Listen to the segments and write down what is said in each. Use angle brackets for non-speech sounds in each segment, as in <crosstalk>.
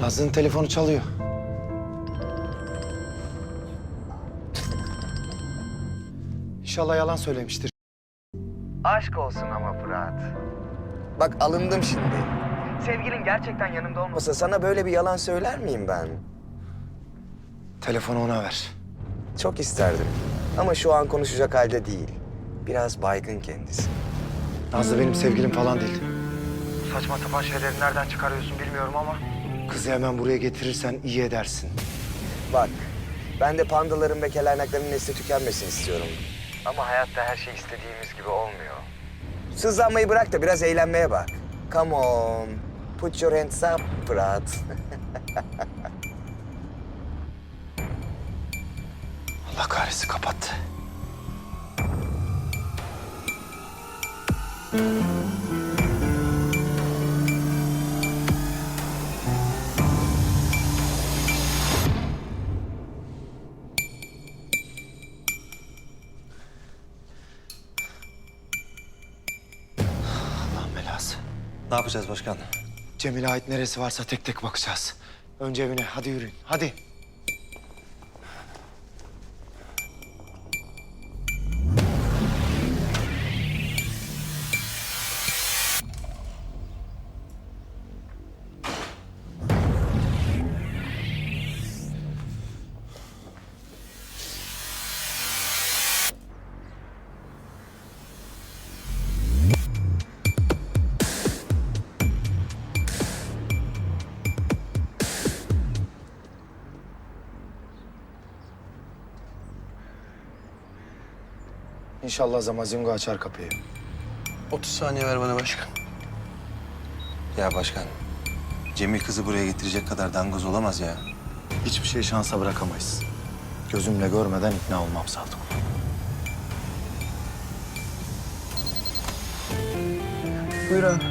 Nazlı'nın telefonu çalıyor. İnşallah yalan söylemiştir. Aşk olsun ama Fırat. Bak alındım şimdi. Sevgilin gerçekten yanımda olmasa sana böyle bir yalan söyler miyim ben? Telefonu ona ver. Çok isterdim. Ama şu an konuşacak halde değil. Biraz baygın kendisi. Nazlı benim sevgilim falan değil. Saçma sapan şeyleri nereden çıkarıyorsun bilmiyorum ama... Kızı hemen buraya getirirsen iyi edersin. Bak, ben de pandaların ve kelaynakların nesli tükenmesin istiyorum. Ama hayatta her şey istediğimiz gibi olmuyor. Sızlanmayı bırak da biraz eğlenmeye bak. Come on. Put your hands up, Fırat. <laughs> Allah kahretsin kapattı. Ne yapacağız başkan? Cemil'e ait neresi varsa tek tek bakacağız. Önce evine. Hadi yürüyün. Hadi. İnşallah Zamazingo açar kapıyı. 30 saniye ver bana başkan. Ya başkan, Cemil kızı buraya getirecek kadar dangoz olamaz ya. Hiçbir şey şansa bırakamayız. Gözümle görmeden ikna olmam Sadık. Buyur abi.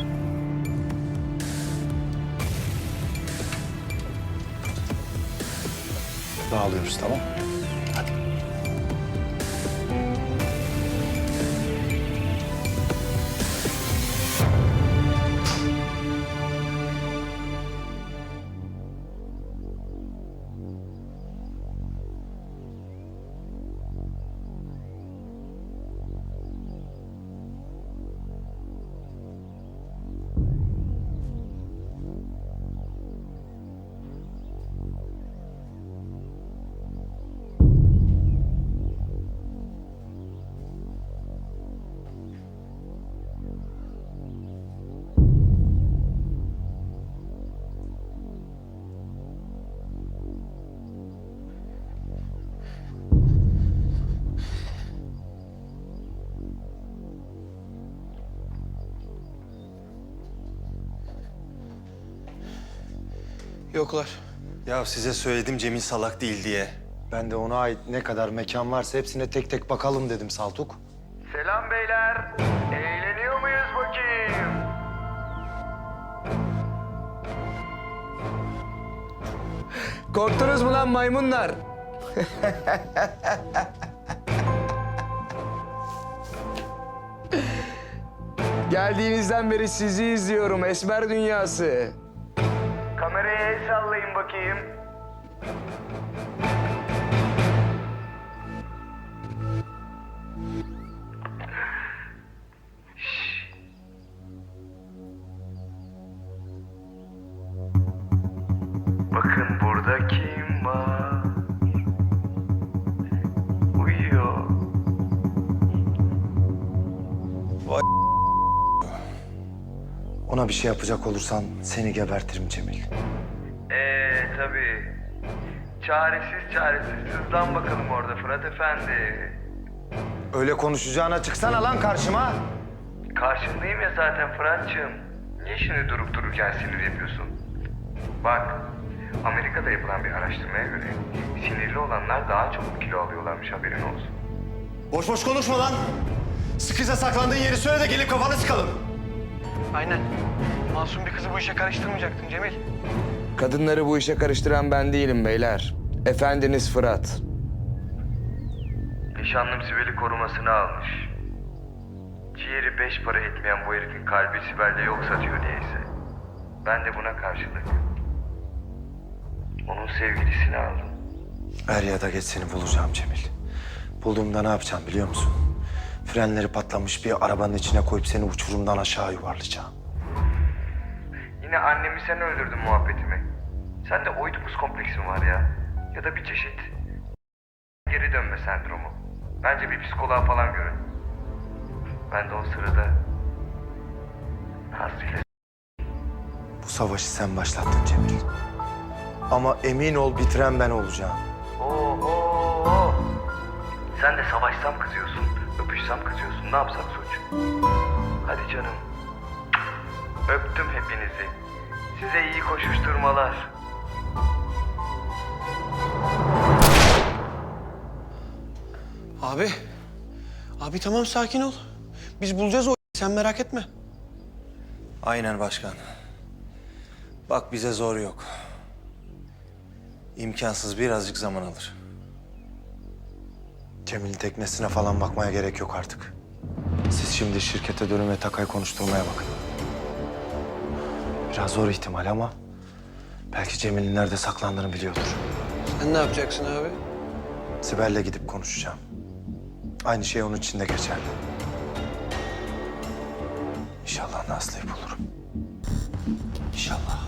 Dağılıyoruz tamam mı? Yoklar. Ya size söyledim Cemil salak değil diye. Ben de ona ait ne kadar mekan varsa hepsine tek tek bakalım dedim Saltuk. Selam beyler. Eğleniyor muyuz bakayım? Korktunuz mu lan maymunlar? <laughs> Geldiğinizden beri sizi izliyorum Esmer Dünyası. Kameraya el sallayın bakayım. Bakın burada kim var? Uyuyor. Ona bir şey yapacak olursan seni gebertirim Cemil. Ee tabii. Çaresiz çaresiz sızlan bakalım orada Fırat Efendi. Öyle konuşacağına çıksana lan karşıma. Karşındayım ya zaten Fırat'cığım. Niye şimdi durup dururken sinir yapıyorsun? Bak, Amerika'da yapılan bir araştırmaya göre sinirli olanlar daha çabuk kilo alıyorlarmış haberin olsun. Boş boş konuşma lan. Sıkıca saklandığın yeri söyle de gelip kafanı sıkalım. Aynen. Masum bir kızı bu işe karıştırmayacaktın Cemil. Kadınları bu işe karıştıran ben değilim beyler. Efendiniz Fırat. Nişanlım Sibel'i korumasını almış. Ciğeri beş para etmeyen bu herifin kalbi Sibel'de yok satıyor niyeyse. Ben de buna karşılık. Onun sevgilisini aldım. Er ya da geç seni bulacağım Cemil. Bulduğumda ne yapacağım biliyor musun? Frenleri patlamış bir arabanın içine koyup seni uçurumdan aşağı yuvarlayacağım. Yine annemi sen öldürdün muhabbetimi. Sende oidipus kompleksin var ya. Ya da bir çeşit geri dönme sendromu. Bence bir psikoloğa falan görün. Ben de o sırada Nazlı ile Bu savaşı sen başlattın Cemil. Ama emin ol bitiren ben olacağım. Oo, Sen de savaşsam kızıyorsun, öpüşsem kızıyorsun. Ne yapsak suç? Hadi canım. Öptüm hepinizi. Size iyi koşuşturmalar. Abi. Abi tamam sakin ol. Biz bulacağız o <laughs> sen merak etme. Aynen başkan. Bak bize zor yok. İmkansız birazcık zaman alır. Cemil'in teknesine falan bakmaya gerek yok artık. Siz şimdi şirkete dönün ve Takay konuşturmaya bakın. Biraz zor ihtimal ama belki Cemil'in nerede saklandığını biliyordur. Sen ne yapacaksın abi? Sibel'le gidip konuşacağım. Aynı şey onun için de geçerli. İnşallah Nazlı'yı bulurum. İnşallah.